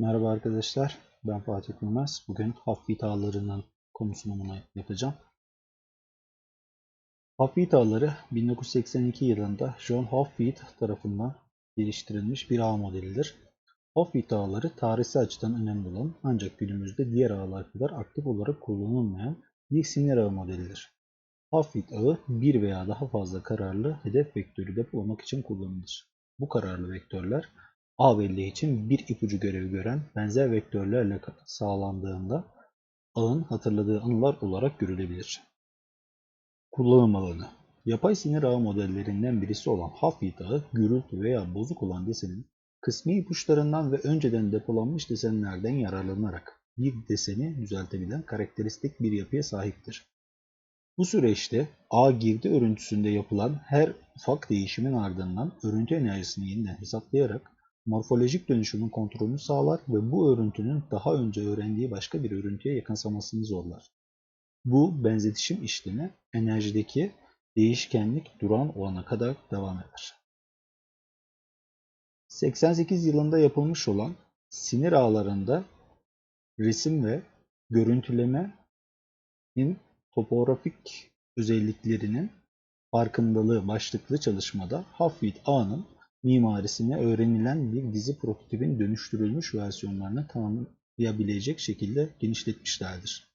Merhaba arkadaşlar, ben Fatih Yılmaz. Bugün Hafvit ağlarının konusunu yapacağım. Hafvit ağları 1982 yılında John Hafvit tarafından geliştirilmiş bir ağ modelidir. Hafvit ağları tarihsel açıdan önemli olan ancak günümüzde diğer ağlar kadar aktif olarak kullanılmayan bir sinir ağı modelidir. Hafvit ağı bir veya daha fazla kararlı hedef vektörü depolamak için kullanılır. Bu kararlı vektörler A belleği için bir ipucu görevi gören benzer vektörlerle sağlandığında ağın hatırladığı anılar olarak görülebilir. Kullanım alanı Yapay sinir ağı modellerinden birisi olan Hafid ağı, gürültü veya bozuk olan desenin kısmi ipuçlarından ve önceden depolanmış desenlerden yararlanarak bir deseni düzeltebilen karakteristik bir yapıya sahiptir. Bu süreçte ağ girdi örüntüsünde yapılan her ufak değişimin ardından örüntü enerjisini yeniden hesaplayarak morfolojik dönüşümün kontrolünü sağlar ve bu örüntünün daha önce öğrendiği başka bir örüntüye yakınsamasını zorlar. Bu benzetişim işlemi enerjideki değişkenlik duran olana kadar devam eder. 88 yılında yapılmış olan sinir ağlarında resim ve görüntülemenin topografik özelliklerinin farkındalığı başlıklı çalışmada Hafid ağının mimarisine öğrenilen bir dizi prototipin dönüştürülmüş versiyonlarını tanımlayabilecek şekilde genişletmişlerdir.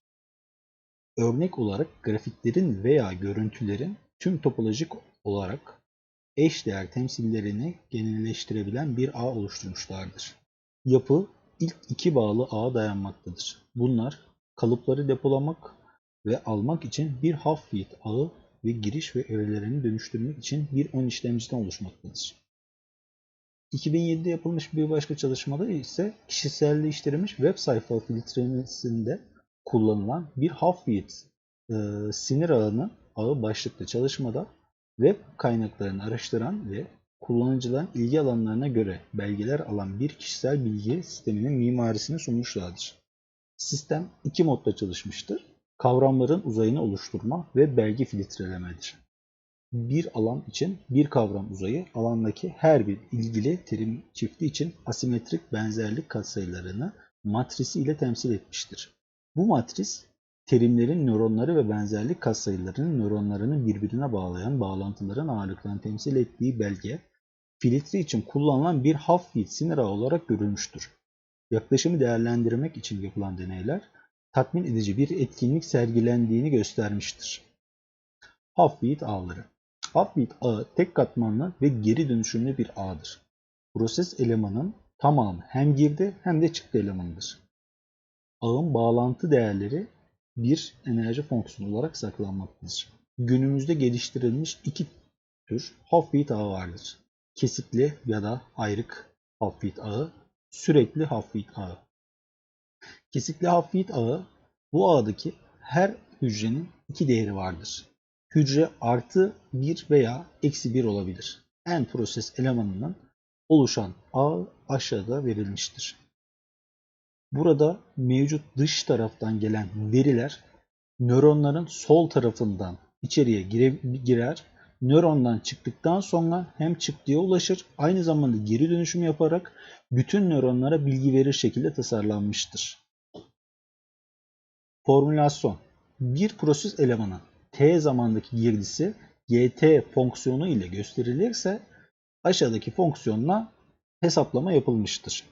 Örnek olarak grafiklerin veya görüntülerin tüm topolojik olarak eşdeğer temsillerini genelleştirebilen bir ağ oluşturmuşlardır. Yapı ilk iki bağlı ağa dayanmaktadır. Bunlar kalıpları depolamak ve almak için bir hafif ağı ve giriş ve öğelerini dönüştürmek için bir ön işlemciden oluşmaktadır. 2007'de yapılmış bir başka çalışmada ise kişiselleştirilmiş web sayfa filtremesinde kullanılan bir Half-Width e, sinir ağının ağı başlıklı çalışmada web kaynaklarını araştıran ve kullanıcıların ilgi alanlarına göre belgeler alan bir kişisel bilgi sisteminin mimarisini sunmuşlardır. Sistem iki modda çalışmıştır. Kavramların uzayını oluşturma ve belge filtrelemedir bir alan için bir kavram uzayı alandaki her bir ilgili terim çifti için asimetrik benzerlik katsayılarını matrisi ile temsil etmiştir. Bu matris terimlerin nöronları ve benzerlik katsayılarının nöronlarını birbirine bağlayan bağlantıların ağırlıklarını temsil ettiği belge filtre için kullanılan bir half-feed sinir ağı olarak görülmüştür. Yaklaşımı değerlendirmek için yapılan deneyler tatmin edici bir etkinlik sergilendiğini göstermiştir. Half-feed ağları Upbeat ağı tek katmanlı ve geri dönüşümlü bir ağdır. Proses elemanın tamamı hem girdi hem de çıktı elemanıdır. Ağın bağlantı değerleri bir enerji fonksiyonu olarak saklanmaktadır. Günümüzde geliştirilmiş iki tür half-beat ağı vardır. Kesikli ya da ayrık half-beat ağı, sürekli half-beat ağı. Kesikli half-beat ağı bu ağdaki her hücrenin iki değeri vardır hücre artı 1 veya eksi 1 olabilir. En proses elemanından oluşan ağ aşağıda verilmiştir. Burada mevcut dış taraftan gelen veriler nöronların sol tarafından içeriye girer. Nörondan çıktıktan sonra hem çıktıya ulaşır aynı zamanda geri dönüşüm yaparak bütün nöronlara bilgi verir şekilde tasarlanmıştır. Formülasyon Bir proses elemanı t zamandaki girdisi gt fonksiyonu ile gösterilirse aşağıdaki fonksiyonla hesaplama yapılmıştır.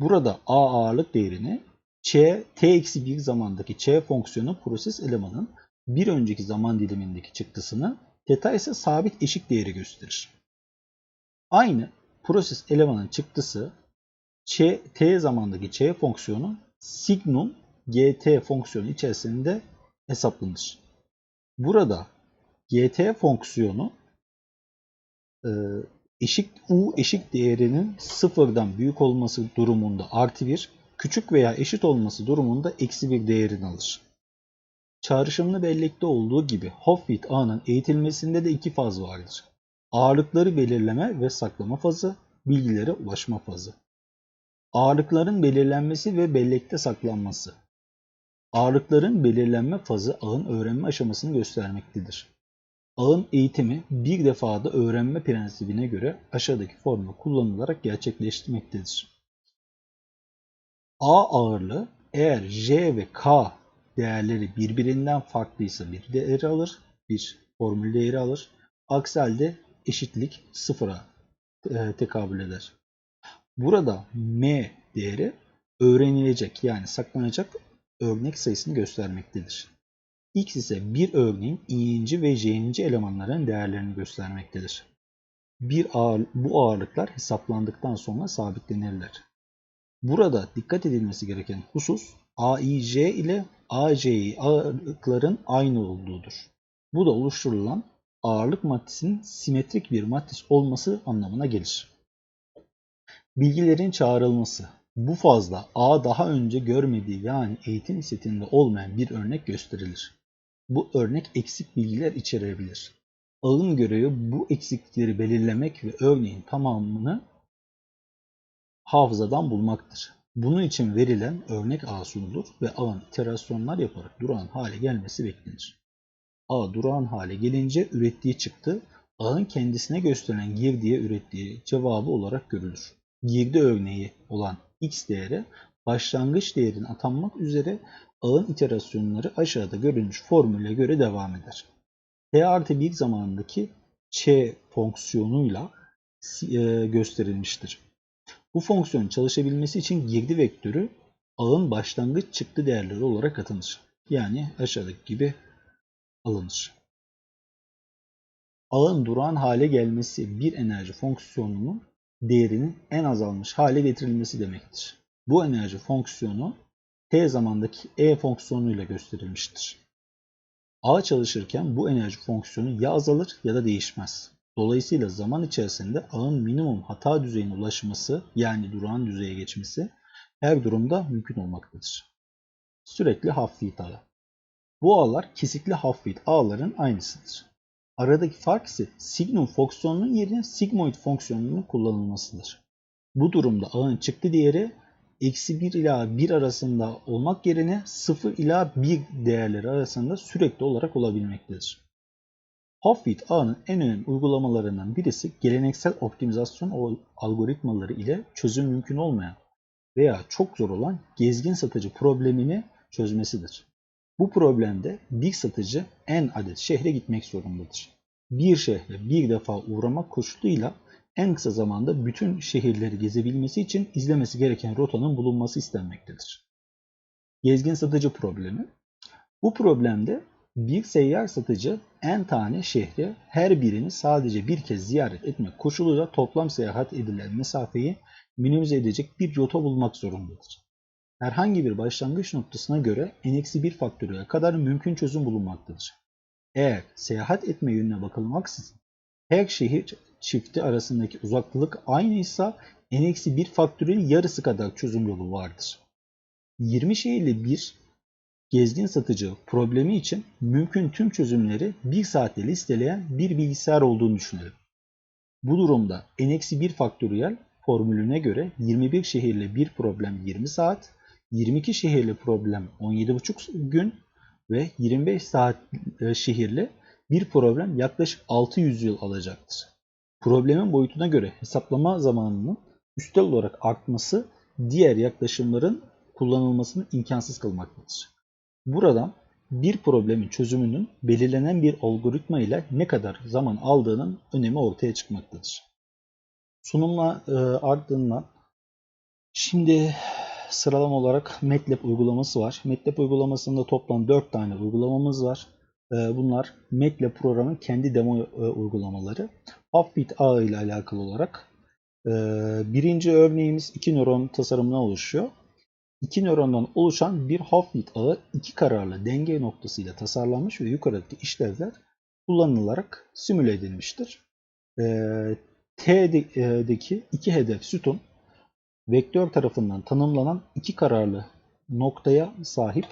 Burada a ağırlık değerini ç t-1 zamandaki ç fonksiyonu proses elemanın bir önceki zaman dilimindeki çıktısını teta ise sabit eşik değeri gösterir. Aynı proses elemanın çıktısı ç, t zamandaki ç fonksiyonu signum gt fonksiyonu içerisinde hesaplanır. Burada gt fonksiyonu e, eşik u eşik değerinin sıfırdan büyük olması durumunda artı bir, küçük veya eşit olması durumunda eksi bir değerini alır. Çağrışımlı bellekte olduğu Gibi Hoffitt ağının eğitilmesinde de iki faz vardır. Ağırlıkları belirleme ve saklama fazı, bilgilere ulaşma fazı. Ağırlıkların belirlenmesi ve bellekte saklanması. Ağırlıkların belirlenme fazı ağın öğrenme aşamasını göstermektedir. Ağın eğitimi bir defada öğrenme prensibine göre aşağıdaki formül kullanılarak gerçekleştirmektedir. A ağırlığı eğer J ve K değerleri birbirinden farklıysa bir değeri alır, bir formül değeri alır. Aksi halde eşitlik sıfıra e, tekabül eder. Burada M değeri öğrenilecek yani saklanacak örnek sayısını göstermektedir. X ise bir örneğin i'inci ve j'inci elemanların değerlerini göstermektedir. Bir ağır, bu ağırlıklar hesaplandıktan sonra sabitlenirler. Burada dikkat edilmesi gereken husus AIJ ile ACI ağırlıkların aynı olduğudur. Bu da oluşturulan ağırlık maddesinin simetrik bir matris olması anlamına gelir. Bilgilerin çağrılması. Bu fazla A daha önce görmediği yani eğitim setinde olmayan bir örnek gösterilir. Bu örnek eksik bilgiler içerebilir. Ağın görevi bu eksiklikleri belirlemek ve örneğin tamamını hafızadan bulmaktır. Bunun için verilen örnek ağ sunulur ve ağın iterasyonlar yaparak durağan hale gelmesi beklenir. Ağ durağan hale gelince ürettiği çıktı, ağın kendisine gösterilen girdiye ürettiği cevabı olarak görülür. Girdi örneği olan x değeri başlangıç değerin atanmak üzere ağın iterasyonları aşağıda görülmüş formüle göre devam eder. t artı 1 zamanındaki ç fonksiyonuyla e, gösterilmiştir. Bu fonksiyonun çalışabilmesi için girdi vektörü ağın başlangıç çıktı değerleri olarak atılır. Yani aşağıdaki gibi alınır. Ağın durağan hale gelmesi bir enerji fonksiyonunun değerinin en azalmış hale getirilmesi demektir. Bu enerji fonksiyonu t zamandaki e fonksiyonuyla gösterilmiştir. A çalışırken bu enerji fonksiyonu ya azalır ya da değişmez. Dolayısıyla zaman içerisinde ağın minimum hata düzeyine ulaşması yani durağan düzeye geçmesi her durumda mümkün olmaktadır. Sürekli half-feed ağı. Bu ağlar kesikli half-feed ağların aynısıdır. Aradaki fark ise signum fonksiyonunun yerine sigmoid fonksiyonunun kullanılmasıdır. Bu durumda ağın çıktı değeri eksi 1 ila 1 arasında olmak yerine 0 ila 1 değerleri arasında sürekli olarak olabilmektedir. Hoffitt ağının en önemli uygulamalarından birisi geleneksel optimizasyon algoritmaları ile çözüm mümkün olmayan veya çok zor olan gezgin satıcı problemini çözmesidir. Bu problemde bir satıcı en adet şehre gitmek zorundadır. Bir şehre bir defa uğramak koşuluyla en kısa zamanda bütün şehirleri gezebilmesi için izlemesi gereken rotanın bulunması istenmektedir. Gezgin satıcı problemi. Bu problemde bir seyyar satıcı en tane şehri her birini sadece bir kez ziyaret etmek koşuluyla toplam seyahat edilen mesafeyi minimize edecek bir rota bulmak zorundadır. Herhangi bir başlangıç noktasına göre n-1 faktörüye kadar mümkün çözüm bulunmaktadır. Eğer seyahat etme yönüne bakılmaksızın her şehir çifti arasındaki uzaklık aynıysa n-1 faktörünün yarısı kadar çözüm yolu vardır. 20 şehirli bir gezgin satıcı problemi için mümkün tüm çözümleri 1 saatte listeleyen bir bilgisayar olduğunu düşünelim. Bu durumda n-1 faktöriyel formülüne göre 21 şehirli bir problem 20 saat, 22 şehirli problem 17,5 gün ve 25 saat e, şehirli bir problem yaklaşık 600 yıl alacaktır. Problemin boyutuna göre hesaplama zamanının üstel olarak artması diğer yaklaşımların kullanılmasını imkansız kılmaktadır. Buradan bir problemin çözümünün belirlenen bir algoritma ile ne kadar zaman aldığının önemi ortaya çıkmaktadır. Sunumla e, ardından şimdi sıralama olarak MATLAB uygulaması var. MATLAB uygulamasında toplam 4 tane uygulamamız var. E, bunlar MATLAB programın kendi demo e, uygulamaları. Upbeat ağ ile alakalı olarak e, birinci örneğimiz iki nöron tasarımına oluşuyor. İki nörondan oluşan bir Hoffitt ağı iki kararlı denge noktasıyla tasarlanmış ve yukarıdaki işlevler kullanılarak simüle edilmiştir. T'deki iki hedef sütun vektör tarafından tanımlanan iki kararlı noktaya sahip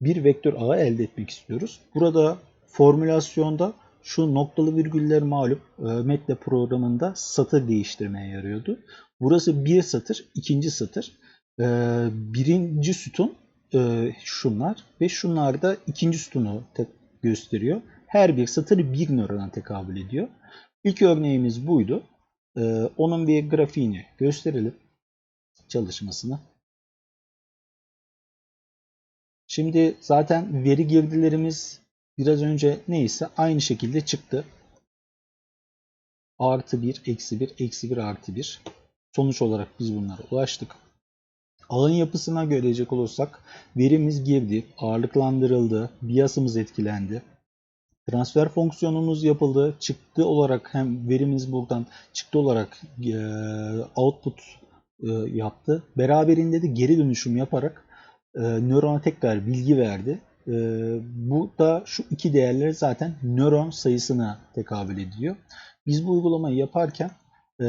bir vektör ağı elde etmek istiyoruz. Burada formülasyonda şu noktalı virgüller malum e, MATLAB programında satır değiştirmeye yarıyordu. Burası bir satır, ikinci satır. E, birinci sütun e, şunlar ve şunlar da ikinci sütunu gösteriyor. Her bir satır bir nörona tekabül ediyor. İlk örneğimiz buydu. Onun bir grafiğini gösterelim çalışmasını. Şimdi zaten veri girdilerimiz biraz önce neyse aynı şekilde çıktı. Artı 1, eksi 1, eksi 1, artı 1. Sonuç olarak biz bunlara ulaştık. Ağın yapısına görecek olursak verimiz girdi, ağırlıklandırıldı, biasımız etkilendi. Transfer fonksiyonumuz yapıldı. Çıktı olarak hem verimiz buradan çıktı olarak output e, yaptı. Beraberinde de geri dönüşüm yaparak e, nörona tekrar bilgi verdi. E, bu da şu iki değerler zaten nöron sayısına tekabül ediyor. Biz bu uygulamayı yaparken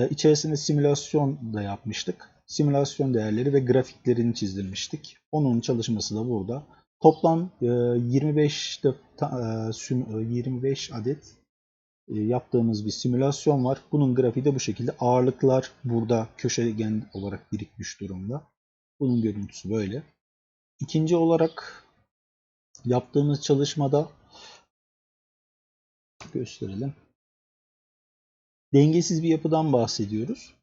içerisinde simülasyon da yapmıştık. Simülasyon değerleri ve grafiklerini çizdirmiştik. Onun çalışması da burada. Toplam 25 25 adet yaptığımız bir simülasyon var. Bunun grafiği de bu şekilde. Ağırlıklar burada köşegen olarak birikmiş durumda. Bunun görüntüsü böyle. İkinci olarak yaptığımız çalışmada gösterelim. Dengesiz bir yapıdan bahsediyoruz.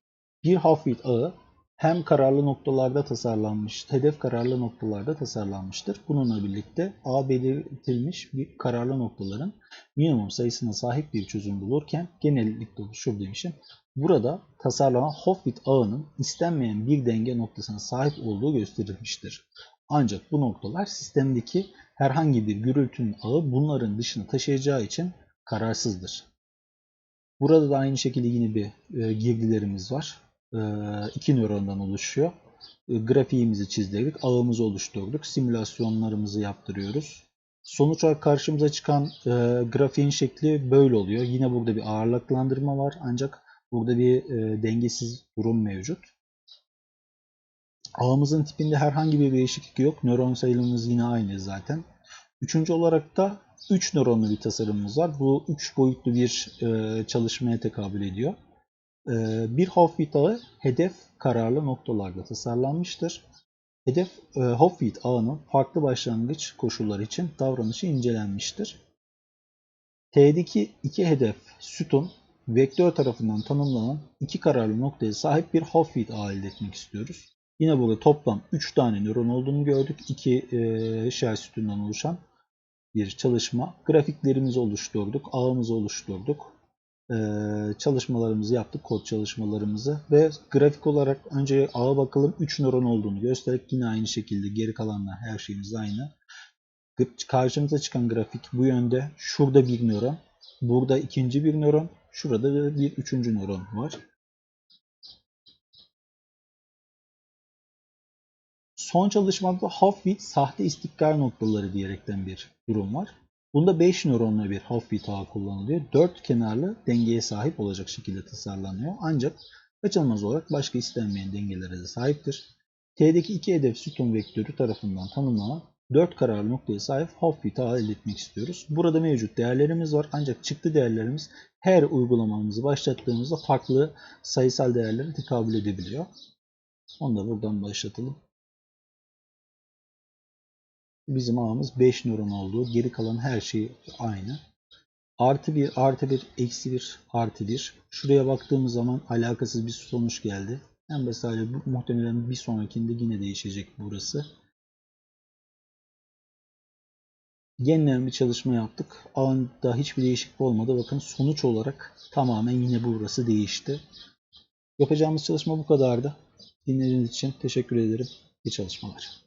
Bir hafif ağı hem kararlı noktalarda tasarlanmış, hedef kararlı noktalarda tasarlanmıştır. Bununla birlikte A belirtilmiş bir kararlı noktaların minimum sayısına sahip bir çözüm bulurken genellikle oluşur demişim. Burada tasarlanan Hofwitt ağının istenmeyen bir denge noktasına sahip olduğu gösterilmiştir. Ancak bu noktalar sistemdeki herhangi bir gürültünün ağı bunların dışına taşıyacağı için kararsızdır. Burada da aynı şekilde yine bir e, girdilerimiz var. E, iki nörondan oluşuyor. E, grafiğimizi çizdik, ağımızı oluşturduk, simülasyonlarımızı yaptırıyoruz. Sonuç olarak karşımıza çıkan e, grafiğin şekli böyle oluyor. Yine burada bir ağırlıklandırma var ancak burada bir e, dengesiz durum mevcut. Ağımızın tipinde herhangi bir değişiklik yok. Nöron sayılımımız yine aynı zaten. Üçüncü olarak da 3 nöronlu bir tasarımımız var. Bu 3 boyutlu bir e, çalışmaya tekabül ediyor. E, bir Hofwitt ağı hedef kararlı noktalarda tasarlanmıştır. Hedef e, Hofwitt ağının farklı başlangıç koşulları için davranışı incelenmiştir. T'deki iki hedef sütun vektör tarafından tanımlanan iki kararlı noktaya sahip bir Hofwitt ağı elde etmek istiyoruz. Yine burada toplam 3 tane nöron olduğunu gördük. 2 e, şer sütundan oluşan bir çalışma. Grafiklerimizi oluşturduk, ağımızı oluşturduk. Ee, çalışmalarımızı yaptık, kod çalışmalarımızı ve grafik olarak önce ağa bakalım 3 nöron olduğunu gösterdik. Yine aynı şekilde geri kalanlar her şeyimiz aynı. Karşımıza çıkan grafik bu yönde. Şurada bir nöron, burada ikinci bir nöron, şurada bir üçüncü nöron var. Son çalışmada Hofwitt sahte istikrar noktaları diyerekten bir durum var. Bunda 5 nöronlu bir Hofwitt ağı kullanılıyor. 4 kenarlı dengeye sahip olacak şekilde tasarlanıyor. Ancak kaçınılmaz olarak başka istenmeyen dengelere de sahiptir. T'deki iki hedef sütun vektörü tarafından tanımlanan 4 kararlı noktaya sahip Hofwitt ağı elde etmek istiyoruz. Burada mevcut değerlerimiz var ancak çıktı değerlerimiz her uygulamamızı başlattığımızda farklı sayısal değerlere tekabül edebiliyor. Onu da buradan başlatalım. Bizim ağımız 5 nöron olduğu. Geri kalan her şey aynı. Artı 1, artı 1, eksi 1, artı 1. Şuraya baktığımız zaman alakasız bir sonuç geldi. En basit bu, muhtemelen bir sonrakinde yine değişecek burası. Yeniden bir çalışma yaptık. Ağında hiçbir değişiklik olmadı. Bakın sonuç olarak tamamen yine burası değişti. Yapacağımız çalışma bu kadardı. Dinlediğiniz için teşekkür ederim. İyi çalışmalar.